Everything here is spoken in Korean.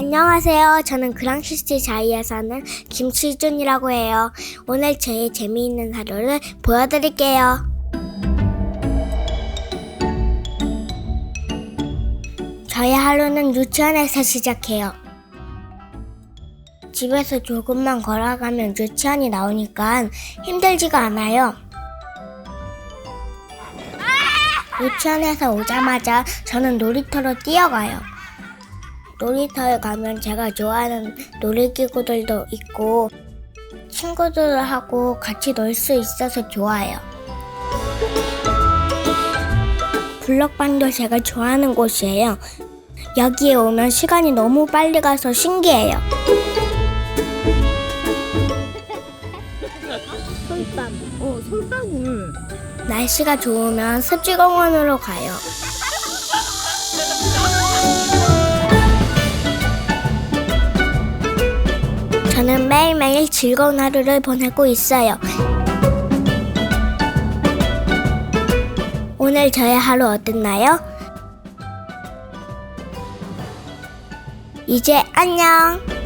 안녕하세요. 저는 그랑시스티 자이에 사는 김치준이라고 해요. 오늘 제 재미있는 하루를 보여드릴게요. 저의 하루는 유치원에서 시작해요. 집에서 조금만 걸어가면 유치원이 나오니까 힘들지가 않아요. 유치원에서 오자마자 저는 놀이터로 뛰어가요. 놀이터에 가면 제가 좋아하는 놀이기구들도 있고 친구들하고 같이 놀 수 있어서 좋아요. 블럭방도 제가 좋아하는 곳이에요. 여기에 오면 시간이 너무 빨리 가서 신기해요. 솔밤. 어, 솔방울. 날씨가 좋으면 습지공원으로 가요. 저는 매일매일 즐거운 하루를 보내고 있어요. 오늘 저의 하루 어땠나요? 이제 안녕!